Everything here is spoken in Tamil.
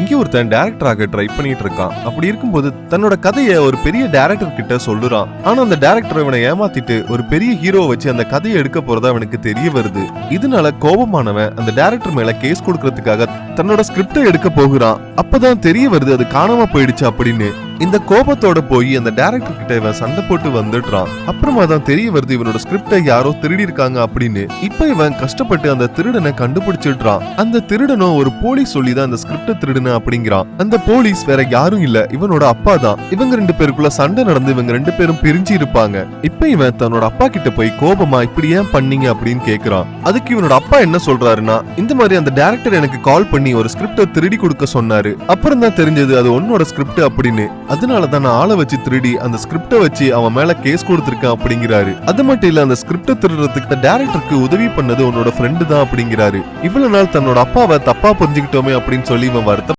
இங்கே ஒருத்தன் டேரக்டராக ட்ரை பண்ணிட்டு இருக்கான். அப்படி இருக்கும்போது தன்னோட கதையை ஒரு பெரிய டேரக்டர் கிட்ட சொல்லுறான். ஆனா அந்த டேரக்டர் இவனை ஏமாத்திட்டு ஒரு பெரிய ஹீரோ வச்சு அந்த கதையை எடுக்க போறதா அவனுக்கு தெரிய வருது. இதனால கோபமானவன் அந்த டேரக்டர் மேல கேஸ் கொடுக்கறதுக்காக தன்னோட ஸ்கிரிப்டை எடுக்க போகிறான். அப்பதான் தெரிய வருது அது காணாம போயிடுச்சு அப்படின்னு. இந்த கோபத்தோட போய் அந்த டேரக்டர் கிட்ட இவன் சண்டை போட்டு வந்துடுறான். அப்புறமா தான் தெரிய வருது இவனோட ஸ்கிரிப்டை யாரோ திருடி இருக்காங்க அப்படின்னு. இப்ப இவன் கஷ்டப்பட்டு அந்த திருடனை கண்டுபிடிச்சிடுறான். அந்த திருடனும் ஒரு போலீஸ் சொல்லி தான் அந்த ஸ்கிரிப்ட திருடுன அப்படிங்கிறான். அந்த போலீஸ் வேற யாரும் இல்ல. இவனோட அப்பா தான். இவங்க ரெண்டு பேருக்குள்ள சண்டை நடந்து இவங்க ரெண்டு பேரும் பிரிஞ்சு இருப்பாங்க. இப்ப இவன் தன்னோட அப்பா கிட்ட போய் கோபமா இப்படி ஏன் பண்ணீங்க? அப்படின்னு கேக்குறான். அதுக்கு இவனோட அப்பா என்ன சொல்றாருன்னா இந்த மாதிரி அந்த டேரக்டர் எனக்கு கால் பண்ணி ஒரு ஸ்கிரிப்ட திருடி கொடுக்க சொன்னாரு. அப்புறம் தான் தெரிஞ்சது அது உன்னோட ஸ்கிரிப்ட் அப்படின்னு. அதனால தான் நான் ஆளை வச்சு திருடி அந்த ஸ்கிரிப்டை வச்சு அவன் மேல கேஸ் கொடுத்திருக்கேன் அப்படிங்கிறாரு. அது மட்டும் இல்ல அந்த ஸ்கிரிப்டை திருடுறதுக்கு டேரக்டருக்கு உதவி பண்ணது உன்னோட ஃப்ரெண்டு தான் அப்படிங்கிறாரு. இவ்வளவு நாள் தன்னோட அப்பாவை தப்பா புரிஞ்சுக்கிட்டோமே அப்படின்னு சொல்லி இவன் வருத்த